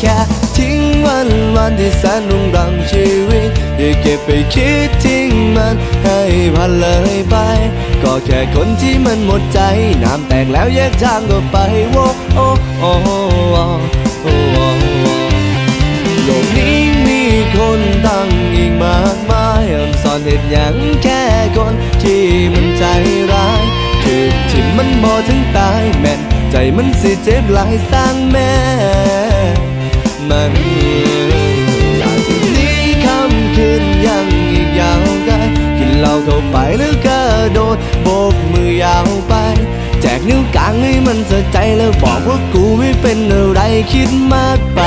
แค่ทิ้งวันวันที่แสนรุ่งเรังชีวิตอย่าเก็บไปคิดทิ้งมันให้ผ่านเลยไป ก็แค่คนที่มันหมดใจ น้ำแตกแล้วแยกทางก็ไปโอ้โอ้โอ้โอ้โอโลกนี้มีคนตั้งอีกมากมายอ่อนสอนเหตุอย่างแค่คนที่มันใจร้ายคือที่มันบอถึงตายแม่นใจมันสิเจ็บหลายสร้างแม่ เข้าไปหรือกระโดดโบกมือยาวไป แจกนิ้วกลางให้มันสะใจแล้วบอกว่ากูไม่เป็นอะไรคิดมากไป